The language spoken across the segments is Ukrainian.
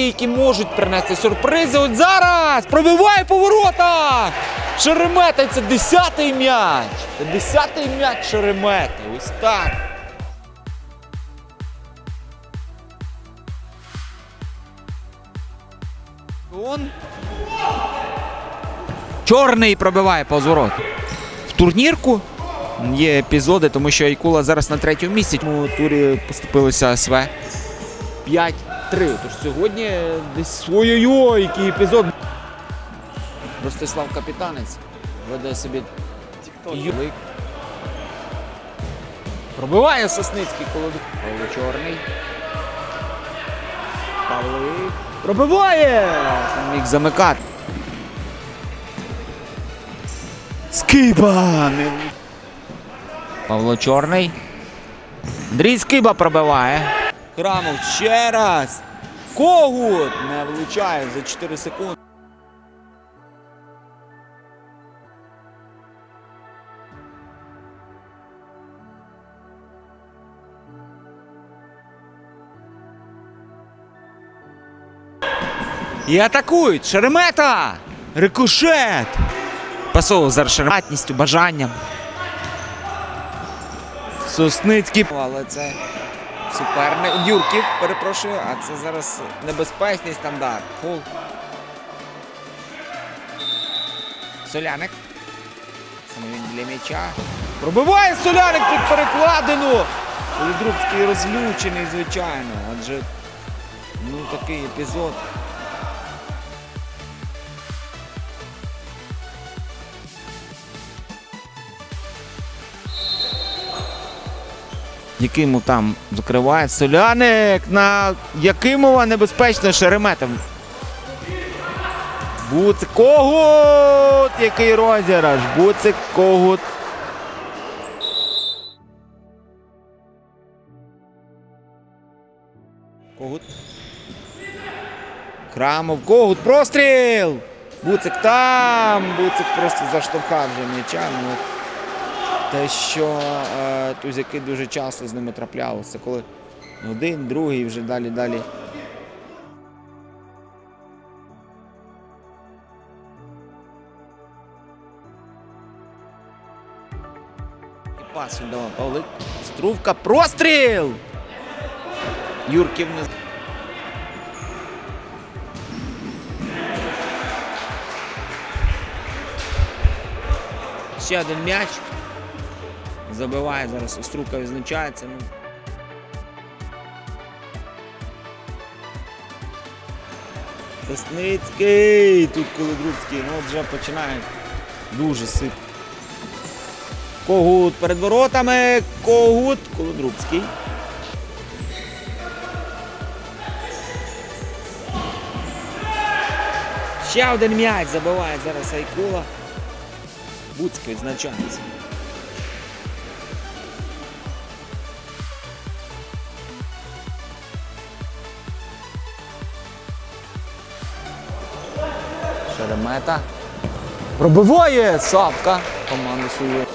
поєдинки, які можуть принести сюрпризи. От зараз пробиває поворота! Шеремета, це 10-й м'яч. Це 10-й м'яч Шеремети. Ось так. Он. Чорний пробиває повзворот. В турнірку є епізоди, тому що Айкула зараз на третьому місці. В турі поступилися СВ 5-3. Тож сьогодні десь ой-ой-ой, який епізод. Ростислав Капітанець веде собі юлик. Пробиває Сосницький колодок. Павло Чорний. Павлик. Пробиває! Міг замикати. Скиба! Павло Чорний. Андрій Скиба пробиває. Храмов ще раз. Когут не влучає за 4 секунди. І атакують. Шеремета! Рикошет! Пасовував зараз шереметністю, бажанням. Сосницький. Але це суперник. Юрків, перепрошую, а це зараз небезпечний стандарт. Фул. Соляник. Саме він для м'яча. Пробиває Соляник під перекладину. Оледрубський розлючений, звичайно. Адже ну такий епізод. Якиму там закриває Соляник на Якимова небезпечно Шереметом. Буцик Когут! Який розіграш! Буцик Когут. Когут. Крамов, Когут, простріл! Буцик там! Буцик просто заштовхав вже м'яча. Те, що е, тузяки дуже часто з ними траплялося, коли один, другий вже далі далі. І пас Павлик. Струвка, простріл! Юрків не. Ще один м'яч. Забиває зараз Острука відзначається. Ну. Сосницький! Тут Колодрубський, ну вже починає дуже сип. Когут перед воротами. Когут. Колодрубський. Ще один м'яч забиває зараз Айкула. Буцький відзначається. Шеремета. Пробиває Савка. Команду свою.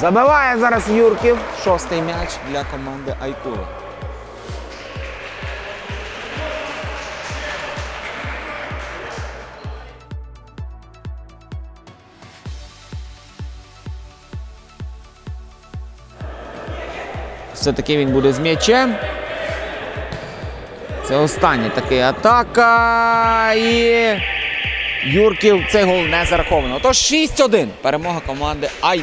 Забиває зараз Юрків. Шостий м'яч для команди Айкула. Все-таки він буде з м'ячем. Це остання така атака. І Юрків цей гол не зараховано. Тож 6-1. Перемога команди Ай.